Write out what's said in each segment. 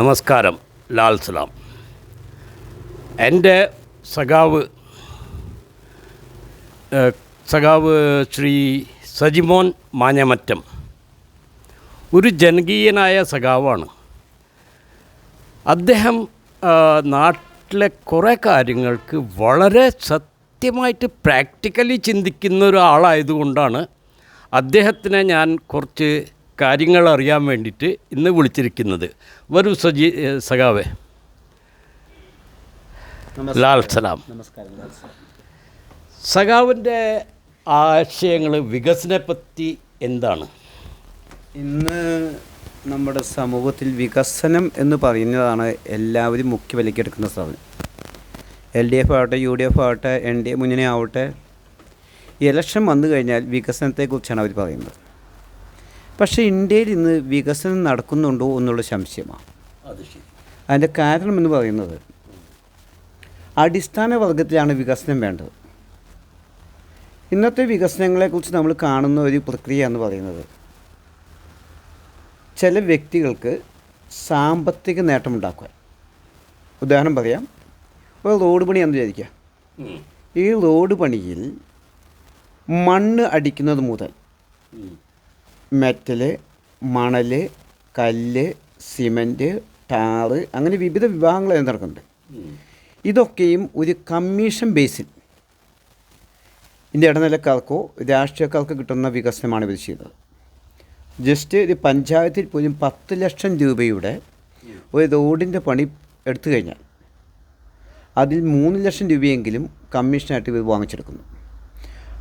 നമസ്കാരം ലാൽ സലാം. എന്റെ സഖാവ് സഖാവ് ശ്രീ സജിമോൻ മാഞ്ഞമറ്റം ഒരു ജനകീയനായ സഖാവാണ്. അദ്ദേഹം നാട്ടിലെ കുറേ കാര്യങ്ങൾക്ക് വളരെ സത്യമായിട്ട് പ്രാക്ടിക്കലി ചിന്തിക്കുന്ന ഒരാളായതുകൊണ്ടാണ് അദ്ദേഹത്തിനെ ഞാൻ കുറച്ച് കാര്യങ്ങൾ അറിയാൻ വേണ്ടിയിട്ട് ഇന്ന് വിളിച്ചിരിക്കുന്നത്. വരൂ സജി സഖാവേ. ലാൽ സലാം. സഖാവിന്റെ ആശയങ്ങൾ വികസനപ്പറ്റി എന്താണ്? ഇന്ന് നമ്മുടെ സമൂഹത്തിൽ വികസനം എന്ന് പറയുന്നതാണ് എല്ലാവരും മുഖ്യ വിലക്കെടുക്കുന്ന സാധനം. എൽ ഡി എഫ് ആവട്ടെ യു ഡി എഫ് ആവട്ടെ എൻ ഡി എ മുന്നണി ആവട്ടെ ഇലക്ഷൻ വന്നു കഴിഞ്ഞാൽ വികസനത്തെക്കുറിച്ചാണ് അവർ പറയുന്നത്. പക്ഷേ ഇന്ത്യയിൽ ഇന്ന് വികസനം നടക്കുന്നുണ്ടോ എന്നുള്ള സംശയമാണ്. അത് അതിന്റെ കാരണം എന്ന് പറയുന്നത് അടിസ്ഥാന വർഗത്തിലാണ് വികസനം വേണ്ടത്. ഇന്നത്തെ വികസനങ്ങളെക്കുറിച്ച് നമ്മൾ കാണുന്ന ഒരു പ്രക്രിയ എന്ന് പറയുന്നത് ചില വ്യക്തികൾക്ക് സാമ്പത്തിക നേട്ടമുണ്ടാക്കുക. ഉദാഹരണം പറയാം ഒരു റോഡ് പണിയാണെന്ന് വിചാരിക്കുക. ഈ റോഡ് പണിയിൽ മണ്ണ് അടിക്കുന്നത് മുതൽ മെറ്റൽ മണൽ കല്ല് സിമന്റ് ടാറ് അങ്ങനെ വിവിധ വിഭാഗങ്ങൾ നടക്കുന്നുണ്ട്. ഇതൊക്കെയും ഒരു കമ്മീഷൻ ബേസിൽ ഇതിന്റെ ഇടനിലക്കാർക്കോ രാഷ്ട്രീയക്കാർക്കോ കിട്ടുന്ന വികസനമാണ് ഇവർ ചെയ്തത് ജസ്റ്റ് ഒരു പഞ്ചായത്തിൽ പോലും പത്ത് ലക്ഷം രൂപയുടെ ഒരു റോഡിന്റെ പണി എടുത്തു കഴിഞ്ഞാൽ അതിൽ മൂന്ന് ലക്ഷം രൂപയെങ്കിലും കമ്മീഷനായിട്ട് ഇവർ വാങ്ങിച്ചെടുക്കുന്നു.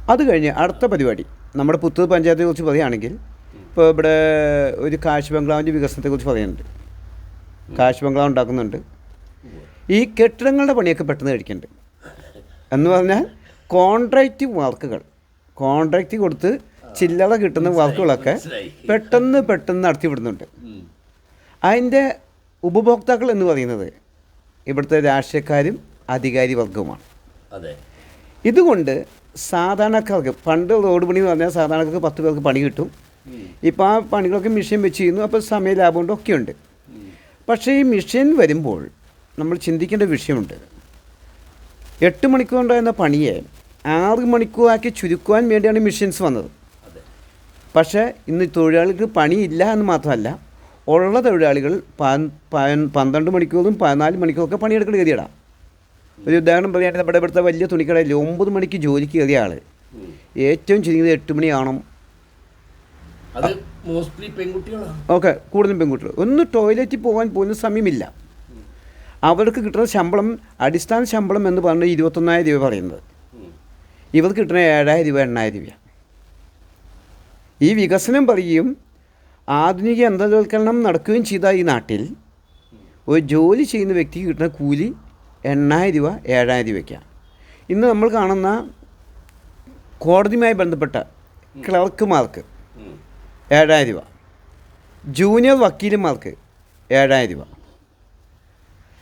അത് കഴിഞ്ഞ് അടുത്ത പരിപാടി നമ്മുടെ പുത്തൂർ പഞ്ചായത്തെ കുറിച്ച് പറയുകയാണെങ്കിൽ ഇപ്പോൾ ഇവിടെ ഒരു കാശ് ബംഗ്ലാവിന്റെ വികസനത്തെക്കുറിച്ച് പറയുന്നുണ്ട്. കാശ് ബംഗ്ലാവ് ഉണ്ടാക്കുന്നുണ്ട്. ഈ കെട്ടിടങ്ങളുടെ പണിയൊക്കെ പെട്ടെന്ന് കഴിക്കുന്നുണ്ട് എന്ന് പറഞ്ഞാൽ കോൺട്രാക്റ്റ് വർക്കുകൾ. കോൺട്രാക്റ്റ് കൊടുത്ത് ചില്ലറ കിട്ടുന്ന വർക്കുകളൊക്കെ പെട്ടെന്ന് പെട്ടെന്ന് നടത്തിവിടുന്നുണ്ട്. അതിന്റെ ഉപഭോക്താക്കൾ എന്ന് പറയുന്നത് ഇവിടുത്തെ രാഷ്ട്രീയക്കാരും അധികാരി വർഗവുമാണ്. ഇതുകൊണ്ട് സാധാരണക്കാർക്ക് പണ്ട് റോഡ് പണി എന്ന് പറഞ്ഞാൽ സാധാരണക്കാർക്ക് പത്ത് പേർക്ക് പണി കിട്ടും. ഇപ്പോൾ ആ പണികളൊക്കെ മെഷീൻ വെച്ച് ചെയ്യുന്നു അപ്പോൾ സമയ ലാഭം കൊണ്ട് ഒക്കെയുണ്ട്. പക്ഷേ ഈ മെഷീൻ വരുമ്പോൾ നമ്മൾ ചിന്തിക്കേണ്ട വിഷയമുണ്ട്. എട്ട് മണിക്കൂർ ഉണ്ടായിരുന്ന പണിയെ ആറ് മണിക്കൂറാക്കി ചുരുക്കുവാൻ വേണ്ടിയാണ് മെഷീൻസ് വന്നത്. പക്ഷേ ഇന്ന് തൊഴിലാളികൾക്ക് പണിയില്ല എന്ന് മാത്രമല്ല ഉള്ള തൊഴിലാളികൾ പന്ത്രണ്ട് മണിക്കൂറും പതിനാല് മണിക്കൂറൊക്കെ പണിയെടുക്കൽ കയറിയടാം ഒരു ഉദാഹരണം പറയുകയാണെങ്കിൽ നമ്മുടെ ഇവിടുത്തെ വലിയ തുണിക്കടയിൽ ഒമ്പത് മണിക്ക് ജോലിക്ക് കയറിയ ആൾ ഏറ്റവും ചുരുങ്ങിയത് എട്ട് മണിയാവണം. അത് മോസ്റ്റ്ലി പെൺകുട്ടികളാണ്. ഓക്കെ കൂടുതലും പെൺകുട്ടികൾ. ഒന്ന് ടോയ്ലറ്റിൽ പോകാൻ പോലും സമയമില്ല. അവർക്ക് കിട്ടുന്ന ശമ്പളം അടിസ്ഥാന ശമ്പളം എന്ന് പറഞ്ഞാൽ ഇരുപത്തൊന്നായിരം രൂപ പറയുന്നത്. ഇവർക്ക് കിട്ടുന്ന ഏഴായിരം രൂപ എണ്ണായിരം രൂപ. ഈ വികസനം പറയുകയും ആധുനിക യന്ത്രവൽക്കരണം നടക്കുകയും ചെയ്ത ഈ നാട്ടിൽ ഒരു ജോലി ചെയ്യുന്ന വ്യക്തിക്ക് കിട്ടുന്ന കൂലി എണ്ണായിരം രൂപ ഏഴായിരം രൂപയ്ക്കാണ് ഇന്ന് നമ്മൾ കാണുന്ന കോടതിയുമായി ബന്ധപ്പെട്ട ക്ലർക്കുമാർക്ക് ഏഴായിരം രൂപ. ജൂനിയർ വക്കീലുമാർക്ക് ഏഴായിരം രൂപ.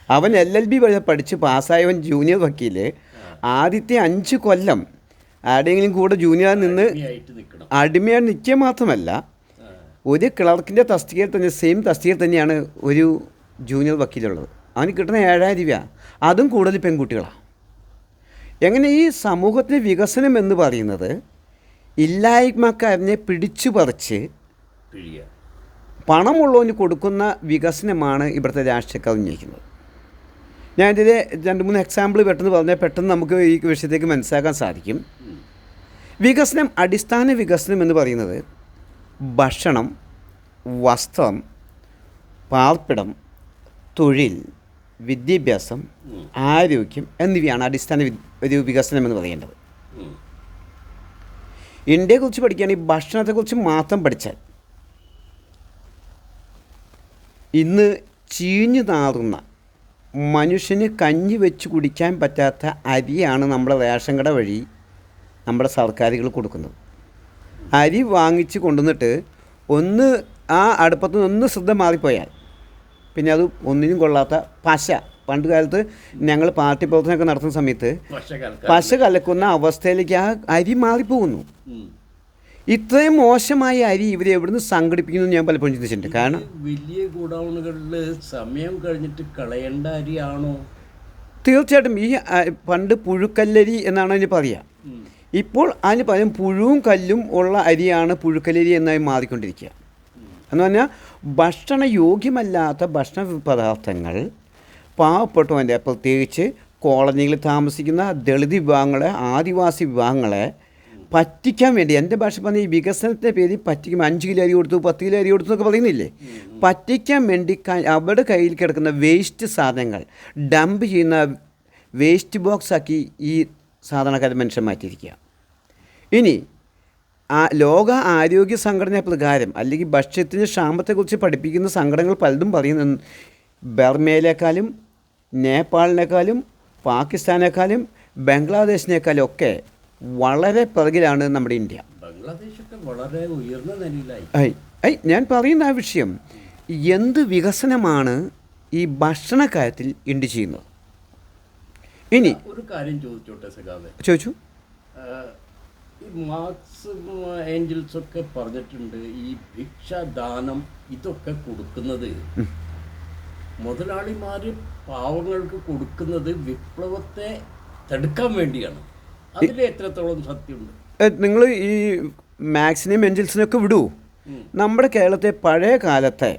അവൻ എൽ എൽ ബി പഠിച്ച് പാസ്സായവൻ ജൂനിയർ വക്കീൽ ആദ്യത്തെ അഞ്ച് കൊല്ലം ആരുടെയെങ്കിലും കൂടെ ജൂനിയർ നിന്ന് അടിമയായി നിൽക്കുക മാത്രമല്ല ഒരു ക്ലർക്കിന്റെ തസ്തികയിൽ തന്നെ സെയിം തസ്തികയിൽ തന്നെയാണ് ഒരു ജൂനിയർ വക്കീലുള്ളത്. അവന് കിട്ടുന്ന ഏഴായിരം രൂപ അതും കൂടുതൽ പെൺകുട്ടികളാണ് എങ്ങനെ ഈ സമൂഹത്തിലെ വികസനം എന്ന് പറയുന്നത് ഇല്ലായ്മക്കാരനെ പിടിച്ചു പറിച്ച് പിഴിയുക പണമുള്ളവന് കൊടുക്കുന്ന വികസനമാണ് ഇവിടുത്തെ രാഷ്ട്രീയക്കാർ ഉന്നയിക്കുന്നത്. ഞാൻ ഇതിൽ രണ്ട് മൂന്ന് എക്സാമ്പിൾ പെട്ടെന്ന് പറഞ്ഞാൽ പെട്ടെന്ന് നമുക്ക് ഈ വിഷയത്തേക്ക് മനസ്സിലാക്കാൻ സാധിക്കും. വികസനം അടിസ്ഥാന വികസനം എന്ന് പറയുന്നത് ഭക്ഷണം വസ്ത്രം പാർപ്പിടം തൊഴിൽ വിദ്യാഭ്യാസം ആരോഗ്യം എന്നിവയാണ് അടിസ്ഥാന ഒരു വികസനം എന്ന് പറയേണ്ടത്. ഇന്ത്യയെക്കുറിച്ച് പഠിക്കുകയാണെങ്കിൽ ഭക്ഷണത്തെക്കുറിച്ച് മാത്രം പഠിച്ചാൽ ഇന്ന് ചീഞ്ഞു നാറുന്ന മനുഷ്യന് കഞ്ഞി വെച്ച് കുടിക്കാൻ പറ്റാത്ത അരിയാണ് നമ്മുടെ റേഷൻ കട വഴി നമ്മുടെ സർക്കാരുകൾ കൊടുക്കുന്നത്. അരി വാങ്ങിച്ച് കൊണ്ടുവന്നിട്ട് ഒന്ന് ആ അടുപ്പത്ത് നിന്ന് ഒന്ന് ശ്രദ്ധ മാറിപ്പോയാൽ പിന്നെ അത് ഒന്നിനും കൊള്ളാത്ത പശ. പണ്ട് കാലത്ത് ഞങ്ങൾ പാർട്ടി പ്രവർത്തനമൊക്കെ നടത്തുന്ന സമയത്ത് പശ കലക്കുന്ന അവസ്ഥയിലേക്ക് ആ അരി മാറിപ്പോകുന്നു. ഇത്രയും മോശമായ അരി ഇവരെ എവിടുന്ന് സംഘടിപ്പിക്കുന്നു ഞാൻ പലപ്പോഴും ചിന്തിച്ചിട്ടുണ്ട്. കാരണം വലിയ ഗോഡൗണുകളിൽ സമയം കഴിഞ്ഞിട്ട് കളയേണ്ട അരിയാണോ? തീർച്ചയായിട്ടും ഈ പണ്ട് പുഴുക്കല്ലരി എന്നാണ് അതിന് പറയുക ഇപ്പോൾ അതിന് പകരം പുഴുവും കല്ലും ഉള്ള അരിയാണ് പുഴുക്കല്ലരി എന്നായി മാറിക്കൊണ്ടിരിക്കുക. എന്ന് പറഞ്ഞാൽ ഭക്ഷണ യോഗ്യമല്ലാത്ത ഭക്ഷണ പദാർത്ഥങ്ങൾ പാവപ്പെട്ടവന്റെ പ്രത്യേകിച്ച് കോളനികളിൽ താമസിക്കുന്ന ദളിത് വിഭാഗങ്ങളെ ആദിവാസി വിഭാഗങ്ങളെ പറ്റിക്കാൻ വേണ്ടി എന്റെ ഭാഷ പറഞ്ഞ ഈ വികസനത്തിന്റെ പേരിൽ പറ്റിക്കും അഞ്ച് കിലോ അരി കൊടുത്തു പത്ത് കിലോ അരി കൊടുത്തു എന്നൊക്കെ പറയുന്നില്ലേ? പറ്റിക്കാൻ വേണ്ടി അവരുടെ കയ്യിൽ കിടക്കുന്ന വേസ്റ്റ് സാധനങ്ങൾ ഡംപ് ചെയ്യുന്ന വേസ്റ്റ് ബോക്സ് ആക്കി ഈ സാധാരണക്കാരെ മനുഷ്യൻ മാറ്റിയിരിക്കുക. ഇനി ആ ലോക ആരോഗ്യ സംഘടന പ്രകാരം അല്ലെങ്കിൽ ഭക്ഷ്യത്തിന്റെ ക്ഷാമത്തെക്കുറിച്ച് പഠിപ്പിക്കുന്ന സംഘടനകൾ പലതും പറയുന്ന ബർമയിലേക്കാളും നേപ്പാളിനേക്കാളും പാകിസ്ഥാനേക്കാളും ബംഗ്ലാദേശിനേക്കാളും ഒക്കെ വളരെ പിറകിലാണ് നമ്മുടെ ഇന്ത്യ. ബംഗ്ലാദേശൊക്കെ വളരെ ഉയർന്ന നിലയിലായി. ഐ ഞാൻ പറയുന്ന ആ വിഷയം എന്ത് വികസനമാണ് ഈ ഭക്ഷണ കാര്യത്തിൽ ഇന്ത്യ ചെയ്യുന്നത്? ഇനി ഒരു കാര്യം ചോദിച്ചോട്ടെ സഖാവെ? ചോദിച്ചു. മാർക്സ് ഏഞ്ചൽസ് ഒക്കെ പറഞ്ഞിട്ടുണ്ട് ഈ ഭിക്ഷാദാനം ഇതൊക്കെ കൊടുക്കുന്നത്. മുതലാളിമാർ പാവങ്ങൾക്ക് കൊടുക്കുന്നത് വിപ്ലവത്തെ തടുക്കാൻ വേണ്ടിയാണ്. അതിൽ എത്രത്തോളം സത്യമുണ്ട്? നിങ്ങൾ ഈ മാക്സിനെയും ഒക്കെ വിടൂ. നമ്മുടെ കേരളത്തെ പഴയ കാലത്തെ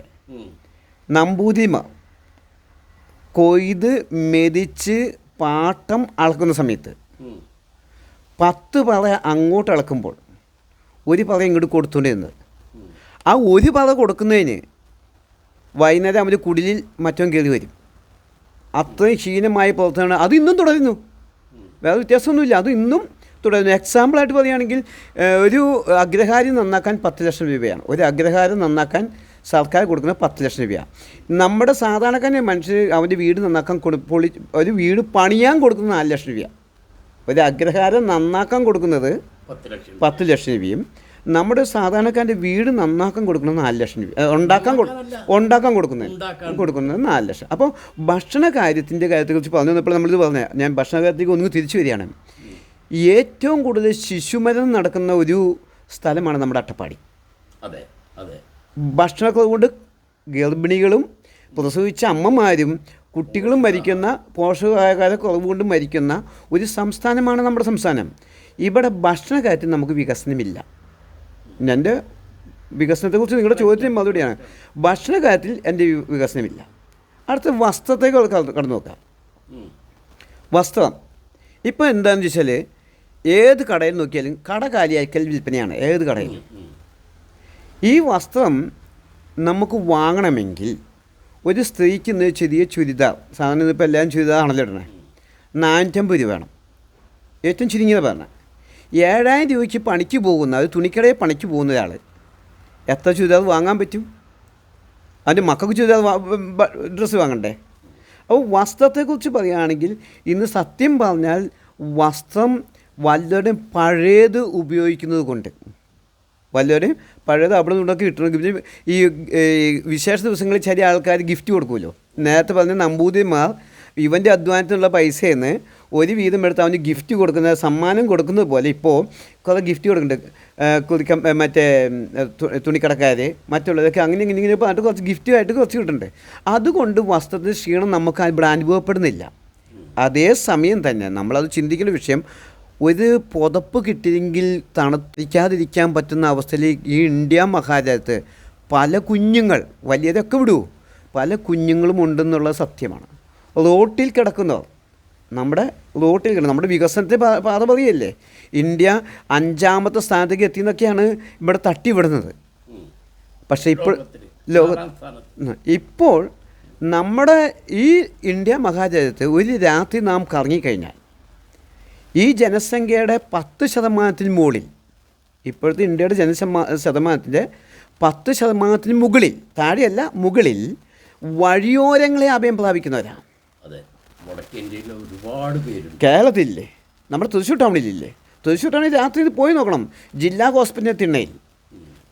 നമ്പൂതിമ നമ്പൂതിരിമാർ കൊയ്ത് മെതിച്ച് പാട്ടം അളക്കുന്ന സമയത്ത്. പത്ത് പല അങ്ങോട്ട് അളക്കുമ്പോൾ ഒരു പല ഇങ്ങോട്ട് കൊടുത്തുകൊണ്ടിരുന്നത്. ആ ഒരു പല കൊടുക്കുന്നതിന് വൈകുന്നേരം അവർ കുടിലിൽ മറ്റോ കയറി വരും. അത്രയും ക്ഷീണമായ പ്രവർത്തനമാണ്. അത് ഇന്നും തുടരുന്നു. വേറെ വ്യത്യാസമൊന്നുമില്ല. അത് ഇന്നും തുടരുന്നു. എക്സാമ്പിളായിട്ട് പറയുകയാണെങ്കിൽ ഒരു അഗ്രഹാരം നന്നാക്കാൻ പത്ത് ലക്ഷം രൂപയാണ്. ഒരു അഗ്രഹാരം നന്നാക്കാൻ സർക്കാർ കൊടുക്കുന്ന പത്ത് ലക്ഷം രൂപയാണ്. നമ്മുടെ സാധാരണക്കാരനെ മനുഷ്യർ അവന്റെ വീട് നന്നാക്കാൻ കൊടു പൊളി ഒരു വീട് പണിയാൻ കൊടുക്കുന്നത് നാല് ലക്ഷം രൂപയാണ്. ഒരു അഗ്രഹാരം നന്നാക്കാൻ കൊടുക്കുന്നത് പത്ത് ലക്ഷം രൂപയും നമ്മുടെ സാധാരണക്കാരന്റെ വീട് നന്നാക്കാൻ കൊടുക്കുന്നത് നാല് ലക്ഷം രൂപ. ഉണ്ടാക്കാൻ ഉണ്ടാക്കാൻ കൊടുക്കുന്നത്. കൊടുക്കുന്നത് നാല് ലക്ഷം. അപ്പോൾ ഭക്ഷണ കാര്യത്തിന്റെ കാര്യത്തെക്കുറിച്ച് പറഞ്ഞു വന്നപ്പോൾ നമ്മളിത് പറഞ്ഞ ഞാൻ ഭക്ഷണ കാര്യത്തേക്ക് ഒന്ന് തിരിച്ചു വരികയാണ്. ഏറ്റവും കൂടുതൽ ശിശുമരണം നടക്കുന്ന ഒരു സ്ഥലമാണ് നമ്മുടെ അട്ടപ്പാടി. അതെ അതെ. ഭക്ഷണക്കുറവ് കൊണ്ട് ഗർഭിണികളും പ്രസവിച്ച അമ്മമാരും കുട്ടികളും മരിക്കുന്ന പോഷകാഹാര കുറവ് കൊണ്ട് മരിക്കുന്ന ഒരു സംസ്ഥാനമാണ് നമ്മുടെ സംസ്ഥാനം. ഇവിടെ ഭക്ഷണ കാര്യത്തിൽ നമുക്ക് വികസനമില്ല. എന്റെ വികസനത്തെക്കുറിച്ച് നിങ്ങളുടെ ചോദ്യത്തിന് മറുപടിയാണ്. ഭക്ഷണ കാര്യത്തിൽ എന്റെ വികസനമില്ല. അടുത്ത വസ്ത്രത്തേക്ക് കടന്നു നോക്കാം. വസ്ത്രം. ഇപ്പോൾ എന്താണെന്ന് വെച്ചാൽ ഏത് കടയിൽ നോക്കിയാലും കട കാലിയാക്കൽ വിൽപ്പനയാണ് ഏത് കടയിൽ ഈ വസ്ത്രം നമുക്ക് വാങ്ങണമെങ്കിൽ ഒരു സ്ത്രീക്ക് ഇന്ന് ചെറിയ ചുരിദാർ സാധാരണ ഇപ്പോൾ എല്ലാവരും ചുരിദാറാണല്ലോ ഇടണേ നാനൂറ്റമ്പത് രൂപ വേണം. ഏറ്റവും ചുരുങ്ങിയത് പറഞ്ഞ ഏഴായിരം രൂപയ്ക്ക് പണിക്ക് പോകുന്ന അത് തുണിക്കടയിൽ പണിക്ക് പോകുന്ന ഒരാൾ എത്ര ചുരിദാർ വാങ്ങാൻ പറ്റും? അതിന്റെ മക്കൾക്ക് ചുരിദാർ ഡ്രസ്സ് വാങ്ങണ്ടേ? അപ്പോൾ വസ്ത്രത്തെക്കുറിച്ച് പറയുകയാണെങ്കിൽ ഇന്ന് സത്യം പറഞ്ഞാൽ വസ്ത്രം വല്ലവരുടെയും പഴയത് ഉപയോഗിക്കുന്നത് കൊണ്ട്. വല്ലവരും പഴയത് അവിടെ നിന്നൊക്കെ കിട്ടണമെങ്കിൽ ഈ വിശേഷ ദിവസങ്ങളിൽ ചില ആൾക്കാർ ഗിഫ്റ്റ് കൊടുക്കുമല്ലോ. നേരത്തെ പറഞ്ഞ നമ്പൂതിരിമാർ ഇവന്റെ അധ്വാനത്തിനുള്ള പൈസയിൽ ഒരു വീതം എടുത്ത് അവന് ഗിഫ്റ്റ് കൊടുക്കുന്നത് സമ്മാനം കൊടുക്കുന്നത് പോലെ ഇപ്പോൾ കുറേ ഗിഫ്റ്റ് കൊടുക്കുന്നുണ്ട്. കുറിക്ക മറ്റേ തുണിക്കടക്കാർ മറ്റുള്ളവരൊക്കെ അങ്ങനെ ഇങ്ങനെ ഇങ്ങനെ പറഞ്ഞിട്ട് കുറച്ച് ഗിഫ്റ്റുമായിട്ട് കുറച്ച് കിട്ടുന്നുണ്ട്. അതുകൊണ്ട് വസ്ത്രത്തിന് ക്ഷീണം നമുക്ക് ഇവിടെ അനുഭവപ്പെടുന്നില്ല അതേസമയം തന്നെ നമ്മളത് ചിന്തിക്കുന്ന വിഷയം ഒരു പുതപ്പ് കിട്ടിയെങ്കിൽ തണുപ്പിക്കാതിരിക്കാൻ പറ്റുന്ന അവസ്ഥയിൽ ഈ ഇന്ത്യ മഹാരാജ്യത്ത് പല കുഞ്ഞുങ്ങൾ വലിയതൊക്കെ വിടൂ പല കുഞ്ഞുങ്ങളും ഉണ്ടെന്നുള്ള സത്യമാണ്. റോട്ടിൽ കിടക്കുന്നവർ നമ്മുടെ റോട്ടിൽ കിടക്കുന്ന നമ്മുടെ വികസനത്തെ പാത പറയല്ലേ ഇന്ത്യ അഞ്ചാമത്തെ സ്ഥാനത്തേക്ക് എത്തിയെന്നൊക്കെയാണ് ഇവിടെ തട്ടിവിടുന്നത്. പക്ഷേ ഇപ്പോൾ ലോക. ഇപ്പോൾ നമ്മുടെ ഈ ഇന്ത്യ മഹാരാജ്യത്ത് ഒരു രാത്രി നാം കറങ്ങിക്കഴിഞ്ഞാൽ ഈ ജനസംഖ്യയുടെ പത്ത് ശതമാനത്തിൽ മുകളിൽ ഇപ്പോഴത്തെ ഇന്ത്യയുടെ ജനശമാ ശതമാനത്തിന്റെ പത്ത് ശതമാനത്തിന് മുകളിൽ താഴെയല്ല മുകളിൽ വഴിയോരങ്ങളെ അഭയം പ്രാപിക്കുന്നവരാണ് ഒരുപാട് കേരളത്തിലില്ലേ? നമ്മുടെ തൃശ്ശൂർ ടൗണിലില്ലേ? തൃശ്ശൂർ ടൗണിൽ രാത്രി പോയി നോക്കണം. ജില്ലാ ഹോസ്പിറ്റലിന്റെ തിണ്ണയിൽ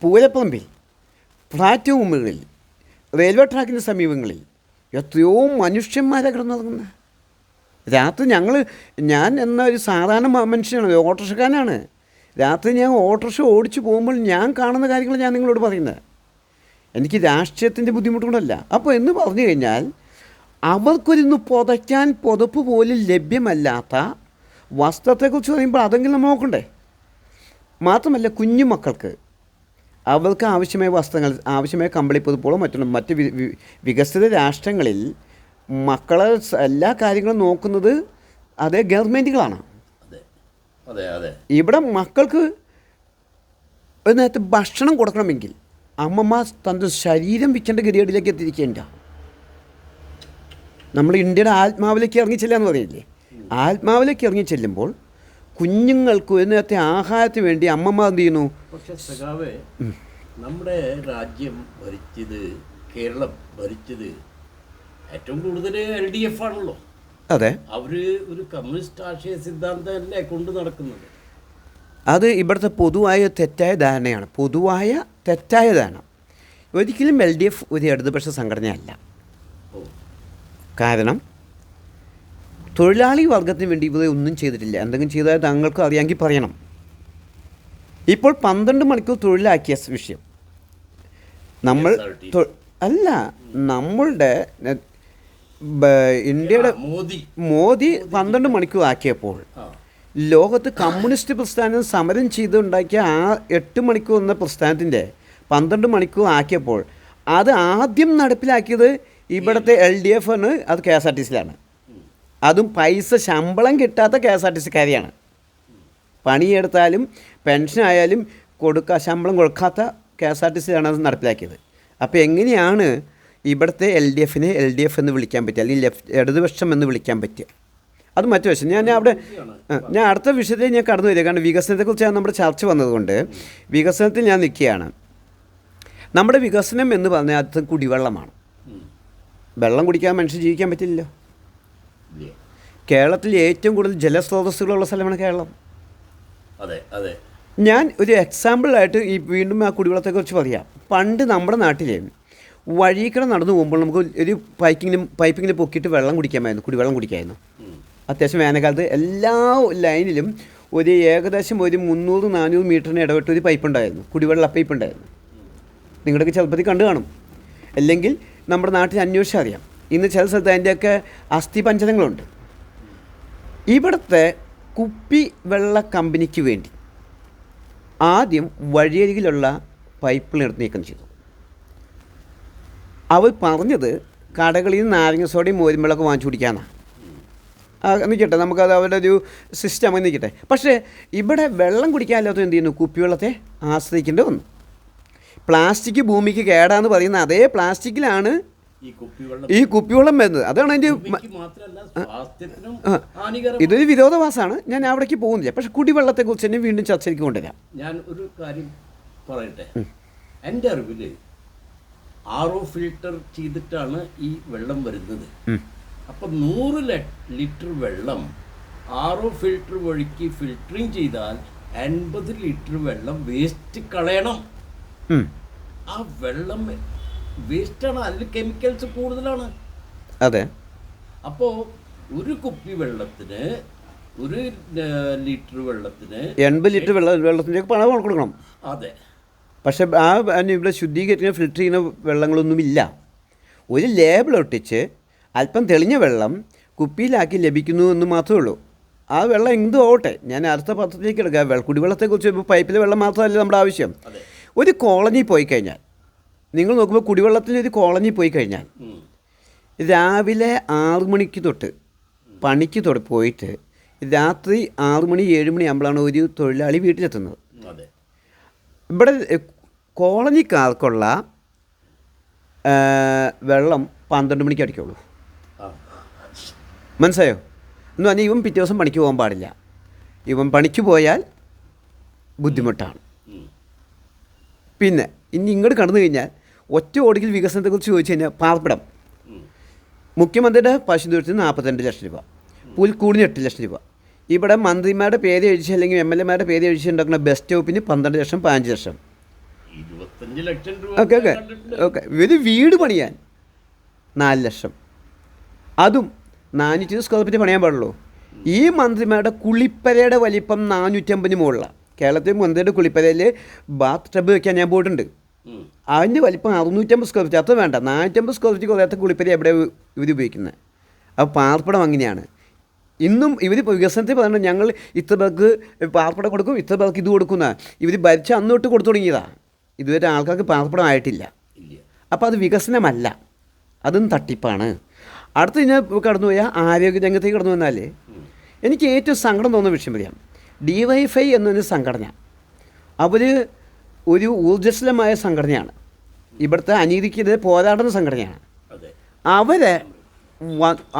പൂരപ്പറമ്പിൽ ഫ്ലാറ്റ് മുമ്പുകളിൽ റെയിൽവേ ട്രാക്കിന്റെ സമീപങ്ങളിൽ എത്രയോ മനുഷ്യന്മാരെ കിടന്നുറങ്ങുന്നത് രാത്രി ഞങ്ങൾ ഞാൻ എന്ന ഒരു സാധാരണ മനുഷ്യനാണ് ഓട്ടോറിക്ഷക്കാരനാണ്. രാത്രി ഞാൻ ഓട്ടോറിക്ഷ ഓടിച്ചു പോകുമ്പോൾ ഞാൻ കാണുന്ന കാര്യങ്ങൾ ഞാൻ നിങ്ങളോട് പറയുന്നത് എനിക്ക് രാഷ്ട്രീയത്തിന്റെ ബുദ്ധിമുട്ടുകളല്ല. അപ്പോൾ എന്ന് പറഞ്ഞു കഴിഞ്ഞാൽ അവർക്കൊരിന്ന് പുതയ്ക്കാൻ പുതപ്പ് പോലും ലഭ്യമല്ലാത്ത വസ്ത്രത്തെക്കുറിച്ച് പറയുമ്പോൾ അതെങ്കിലും നമ്മൾ നോക്കണ്ടേ? മാത്രമല്ല കുഞ്ഞു മക്കൾക്ക് അവർക്ക് ആവശ്യമായ വസ്ത്രങ്ങൾ ആവശ്യമായ കമ്പിളി പുതുപ്പോളോ മറ്റുള്ള മറ്റ് വികസിത രാഷ്ട്രങ്ങളിൽ മക്കളെ എല്ലാ കാര്യങ്ങളും നോക്കുന്നത് അതേ ഗവൺമെന്റുകളാണ്. ഇവിടെ മക്കൾക്ക് ഒരു നേരത്തെ ഭക്ഷണം കൊടുക്കണമെങ്കിൽ അമ്മമാർ തന്റെ ശരീരം വിൽക്കേണ്ട ഗതികേടിലേക്ക് എത്തിയിരിക്കേണ്ട. നമ്മൾ ഇന്ത്യയുടെ ആത്മാവിലേക്ക് ഇറങ്ങിച്ചെല്ലുക എന്ന് പറയില്ലേ ആത്മാവിലേക്ക് ഇറങ്ങി ചെല്ലുമ്പോൾ കുഞ്ഞുങ്ങൾക്ക് ഒരു നേരത്തെ ആഹാരത്തിന് വേണ്ടി അമ്മമാർ എന്ത് ചെയ്യുന്നു? പക്ഷെ സഖാവേ നമ്മുടെ രാജ്യം ഭരിച്ചത് കേരളം ഭരിച്ചത് ഏറ്റവും കൂടുതൽ എൽ ഡി എഫ് ആണല്ലോ. അതെ. അവർ ഒരു കമ്മ്യൂണിസ്റ്റ് ആശയ സിദ്ധാന്തം അല്ലേ കൊണ്ടു നടക്കുന്നത്? അത് ഇവിടുത്തെ പൊതുവായ തെറ്റായ ധാരണയാണ്. പൊതുവായ തെറ്റായ ധാരണ. ഒരിക്കലും എൽ ഡി എഫ് ഒരു ഇടതുപക്ഷ സംഘടനയല്ല. കാരണം തൊഴിലാളി വർഗത്തിന് വേണ്ടി ഇവരെ ഒന്നും ചെയ്തിട്ടില്ല. എന്തെങ്കിലും ചെയ്താൽ താങ്കൾക്ക് അറിയാമെങ്കിൽ പറയണം. ഇപ്പോൾ പന്ത്രണ്ട് മണിക്കൂർ തൊഴിലാക്കിയ വിഷയം. നമ്മൾ അല്ല നമ്മളുടെ ഇന്ത്യയുടെ മോദി. മോദി പന്ത്രണ്ട് മണിക്കൂർ ആക്കിയപ്പോൾ ലോകത്ത് കമ്മ്യൂണിസ്റ്റ് പ്രസ്ഥാനം സമരം ചെയ്തുണ്ടാക്കിയ ആ എട്ട് മണിക്കൂർ എന്ന പ്രസ്ഥാനത്തിന്റെ പന്ത്രണ്ട് മണിക്കൂർ ആക്കിയപ്പോൾ അത് ആദ്യം നടപ്പിലാക്കിയത് ഇവിടുത്തെ എൽ ഡി എഫ് ആണ് അത് കെ എസ് ആർ ടി സിയിലാണ് അതും പൈസ ശമ്പളം കിട്ടാത്ത കെ എസ് ആർ ടി സിക്കാരെയാണ് പണിയെടുത്താലും പെൻഷൻ ആയാലും കൊടുക്കുക ശമ്പളം കൊടുക്കാത്ത കെ എസ് ആർ ടി സിയിലാണ് അത് നടപ്പിലാക്കിയത്. അപ്പോൾ എങ്ങനെയാണ് ഇവിടുത്തെ എൽ ഡി എഫിനെ എൽ ഡി എഫ് എന്ന് വിളിക്കാൻ പറ്റുക? അല്ലെങ്കിൽ ലെഫ്റ്റ് ഇടതുപക്ഷം എന്ന് വിളിക്കാൻ പറ്റുക? അത് മറ്റു വശം. ഞാൻ അവിടെ ഞാൻ അടുത്ത വിഷയത്തിൽ ഞാൻ കടന്നു വരിക. കാരണം വികസനത്തെക്കുറിച്ചാണ് നമ്മുടെ ചർച്ച വന്നതുകൊണ്ട് വികസനത്തിൽ ഞാൻ നിൽക്കുകയാണ്. നമ്മുടെ വികസനം എന്ന് പറഞ്ഞാൽ അത് കുടിവെള്ളമാണ്. വെള്ളം കുടിക്കാൻ മനുഷ്യൻ ജീവിക്കാൻ പറ്റില്ലല്ലോ? കേരളത്തിൽ ഏറ്റവും കൂടുതൽ ജലസ്രോതസ്സുകളുള്ള സ്ഥലമാണ് കേരളം. അതെ അതെ. ഞാൻ ഒരു എക്സാമ്പിളായിട്ട് ഈ വീണ്ടും ആ കുടിവെള്ളത്തെക്കുറിച്ച് പറയാം. പണ്ട് നമ്മുടെ നാട്ടിലെ വഴിക്കട നടന്നു പോകുമ്പോൾ നമുക്ക് ഒരു പൈക്കിങ്ങിലും പൈപ്പിങ്ങിൽ പൊക്കിയിട്ട് വെള്ളം കുടിക്കാമായിരുന്നു കുടിവെള്ളം കുടിക്കാമായിരുന്നു ഉം. അത്യാവശ്യം വേനൽക്കാലത്ത് എല്ലാ ലൈനിലും ഒരു ഏകദേശം ഒരു മുന്നൂറ് നാനൂറ് മീറ്ററിന് ഇടവിട്ട് ഒരു പൈപ്പ് ഉണ്ടായിരുന്നു. കുടിവെള്ള പൈപ്പ് ഉണ്ടായിരുന്നു. നിങ്ങളുടെയൊക്കെ ചെറുപ്പത്തിൽ കണ്ടു കാണും. അല്ലെങ്കിൽ നമ്മുടെ നാട്ടിൽ അന്വേഷിച്ചാൽ അറിയാം. ഇന്ന് ചില സ്ഥലത്ത് അതിന്റെയൊക്കെ അസ്ഥി പഞ്ചരങ്ങളുണ്ട് ഇവിടുത്തെ കുപ്പി വെള്ള കമ്പനിക്ക് വേണ്ടി ആദ്യം വഴിയരികിലുള്ള പൈപ്പ് എടുത്ത് നീക്കം ചെയ്തു. അവർ പറഞ്ഞത് കടകളിൽ നിന്ന് നാരങ്ങ സോഡയും മോരും വെള്ളമൊക്കെ വാങ്ങിച്ചു കുടിക്കാനാണ് നിൽക്കട്ടെ നമുക്കത് അവരുടെ ഒരു സിസ്റ്റം നിൽക്കട്ടെ പക്ഷേ ഇവിടെ വെള്ളം കുടിക്കാനില്ലാത്ത എന്ത് ചെയ്യുന്നു? കുപ്പിവെള്ളത്തെ ആശ്രയിക്കേണ്ടി വന്നു. പ്ലാസ്റ്റിക് ഭൂമിക്ക് കേടാന്ന് പറയുന്ന അതേ പ്ലാസ്റ്റിക്കിലാണ് ഈ കുപ്പിവെള്ളം വരുന്നത്. അതാണ് അതിന്റെ. ഇതൊരു വിരോധാഭാസമാണ്. ഞാൻ അവിടേക്ക് പോകുന്നില്ല. പക്ഷേ കുടിവെള്ളത്തെക്കുറിച്ച് തന്നെ വീണ്ടും ചർച്ചയ്ക്ക് കൊണ്ടുവരാം. ഞാൻ ഒരു കാര്യം പറയട്ടെ? എന്റെ അറിവിൽ ആർ ഒ ഫിൽട്ടർ ചെയ്തിട്ടാണ് ഈ വെള്ളം വരുന്നത്. അപ്പൊ നൂറ് ലിറ്റർ വെള്ളം ആറോ ഒ ഫിൽട്ടർ വഴിക്ക് ഫിൽറ്ററിങ് ചെയ്താൽ എൺപത് ലിറ്റർ വെള്ളം വേസ്റ്റ് കളയണം. ആ വെള്ളം വേസ്റ്റാണ്. അതിൽ കെമിക്കൽസ് കൂടുതലാണ്. അതെ. അപ്പോൾ ഒരു കുപ്പി വെള്ളത്തിന് ഒരു ലിറ്റർ വെള്ളത്തിന് എൺപത് ലിറ്റർ വെള്ളം വെള്ളത്തിന്റെ പണം കൊടുക്കണം. അതെ. പക്ഷേ ആ ഇവിടെ ശുദ്ധീകരിക്കുന്ന ഫിൽറ്റർ ചെയ്യുന്ന വെള്ളങ്ങളൊന്നുമില്ല. ഒരു ലേബിൾ ഒട്ടിച്ച് അല്പം തെളിഞ്ഞ വെള്ളം കുപ്പിയിലാക്കി ലഭിക്കുന്നു എന്ന് മാത്രമേ ഉള്ളൂ. ആ വെള്ളം എന്തും ആവട്ടെ. ഞാൻ അടുത്ത പത്രത്തിലേക്ക് എടുക്കാം വെള്ള കുടിവെള്ളത്തെക്കുറിച്ച് ഇപ്പോൾ പൈപ്പിലെ വെള്ളം മാത്രമല്ല നമ്മുടെ ആവശ്യം. ഒരു കോളനി പോയി കഴിഞ്ഞാൽ നിങ്ങൾ നോക്കുമ്പോൾ കുടിവെള്ളത്തിൽ ഒരു കോളനി പോയി കഴിഞ്ഞാൽ രാവിലെ ആറു മണിക്ക് തൊട്ട് പണിക്ക് തൊട്ട് പോയിട്ട് രാത്രി ആറു മണി ഏഴ് മണി ആകുമ്പോഴാണ് ഒരു തൊഴിലാളി വീട്ടിലെത്തുന്നത്. ഇവിടെ കോളനിക്കാർക്കുള്ള വെള്ളം പന്ത്രണ്ട് മണിക്ക് അടിക്കുള്ളൂ. മനസ്സായോ മനസ്സിലായോ? എന്ന് പറഞ്ഞാൽ ഇവൻ പിറ്റേ ദിവസം പണിക്ക് പോകാൻ പാടില്ല. ഇവൻ പണിക്ക് പോയാൽ ബുദ്ധിമുട്ടാണ്. പിന്നെ ഇനി ഇങ്ങോട്ട് കടന്നു കഴിഞ്ഞാൽ ഒറ്റ ഓടിക്കൽ വികസനത്തെക്കുറിച്ച് ചോദിച്ചു കഴിഞ്ഞാൽ പാർപ്പിടം മുഖ്യമന്ത്രിയുടെ പശു ദൂരത്തിന് നാൽപ്പത്തിരണ്ട് ലക്ഷം രൂപ പുൽക്കൂടിന് എട്ട് ലക്ഷം രൂപ. ഇവിടെ മന്ത്രിമാരുടെ പേര് എഴുതിച്ച് അല്ലെങ്കിൽ എം എൽ എമാരുടെ പേര് എഴുതിച്ചുണ്ടാക്കുന്ന ബസ് സ്റ്റോപ്പിന് പന്ത്രണ്ട് ലക്ഷം പതിനഞ്ച് ലക്ഷം. Okay okay. ഓക്കെ. ഒരു വീട് പണിയാൻ നാല് ലക്ഷം. അതും നാനൂറ്റി സ്ക്വയർ ഫീറ്റ് പണിയാൻ പാടുള്ളൂ. ഈ മന്ത്രിമാരുടെ കുളിപ്പരയുടെ വലിപ്പം നാനൂറ്റമ്പതിന് മുകളിലാണ് കേരളത്തിൽ മുന്തയുടെ കുളിപ്പരയിൽ ബാത്ത് ടബ് വെക്കാൻ ഞാൻ പോയിട്ടുണ്ട്. അതിന്റെ വലിപ്പം അറുന്നൂറ്റമ്പത് സ്ക്വയർ ഫീറ്റ് അത്ര വേണ്ട. നാനൂറ്റമ്പത് സ്ക്വയർ ഫീറ്റ് കുറയാത്ത കുളിപ്പര എവിടെ ഇവർ ഉപയോഗിക്കുന്നത് അപ്പോൾ പാർപ്പിടം അങ്ങനെയാണ്. ഇന്നും ഇവർ വികസനത്തിൽ പറയുന്നത് ഞങ്ങൾ ഇത്ര പേർക്ക് പാർപ്പിടം കൊടുക്കും ഇത്ര പേർക്ക് ഇത് കൊടുക്കുന്ന ഇവർ ഭരിച്ച അന്ന് തൊട്ട് കൊടുത്തു തുടങ്ങിയതാണ് ഇതുവരെ ആൾക്കാർക്ക് പാർപ്പിടം ആയിട്ടില്ല. അപ്പോൾ അത് വികസനമല്ല. അതും തട്ടിപ്പാണ്. അടുത്ത് ഞാൻ കടന്നു പോയാൽ ആരോഗ്യ രംഗത്തേക്ക് കടന്നു വന്നാൽ എനിക്ക് ഏറ്റവും സങ്കടം തോന്നുന്ന വിഷയം പറയാം. ഡി വൈഫൈ എന്നൊരു സംഘടന. അവർ ഒരു ഊർജസ്വലമായ സംഘടനയാണ്. ഇവിടുത്തെ അനീതിക്കെതിരെ പോരാടുന്ന സംഘടനയാണ്. അവരെ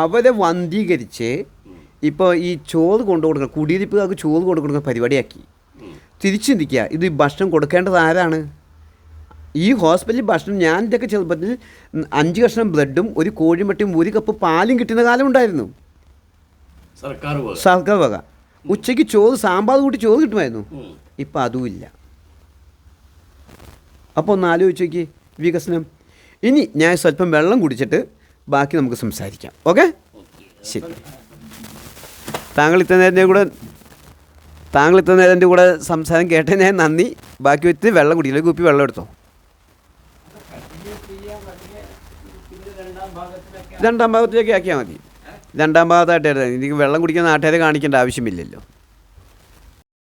അവരെ വന്ധീകരിച്ച് ഇപ്പോൾ ഈ ചോറ് കൊണ്ടു കൊടുക്കുക കുടിയിരിപ്പുകാർക്ക് ചോറ് കൊണ്ടു കൊടുക്കുന്ന പരിപാടിയാക്കി. തിരിച്ചു ചിന്തിക്കുക ഇത് ഭക്ഷണം കൊടുക്കേണ്ടത് ആരാണ്? ഈ ഹോസ്പിറ്റലിൽ ഭക്ഷണം ഞാൻ ഇതൊക്കെ ചെറുപ്പത്തിൽ അഞ്ച് കഷ്ണം ബ്ലഡും ഒരു കോഴിമട്ടിയും ഒരു കപ്പ് പാലും കിട്ടുന്ന കാലം ഉണ്ടായിരുന്നു. സർക്കാർ വക. ഉച്ചയ്ക്ക് ചോറ് സാമ്പാർ കൂട്ടി ചോറ് കിട്ടുമായിരുന്നു. ഇപ്പം അതുമില്ല അപ്പോൾ ഒന്ന് ആലോചിച്ചേക്ക് വികസനം. ഇനി ഞാൻ സ്വല്പം വെള്ളം കുടിച്ചിട്ട് ബാക്കി നമുക്ക് സംസാരിക്കാം. ഓക്കെ? ശരി. താങ്കൾ ഇത്ര നേരത്തെ കൂടെ താങ്കൾ ഇത്ര നേരത്തെ കൂടെ സംസാരം കേട്ടതിന് ഞാൻ നന്ദി. ബാക്കി വെച്ച് വെള്ളം കുടിക്കില്ല കുപ്പി വെള്ളം എടുത്തോ? രണ്ടാം ഭാഗത്തിലേക്ക് ആക്കിയാൽ മതി. രണ്ടാം ഭാഗത്തായിട്ട് എനിക്ക് വെള്ളം കുടിക്കുന്ന നാട്ടുകാരെ കാണിക്കേണ്ട ആവശ്യമില്ലല്ലോ.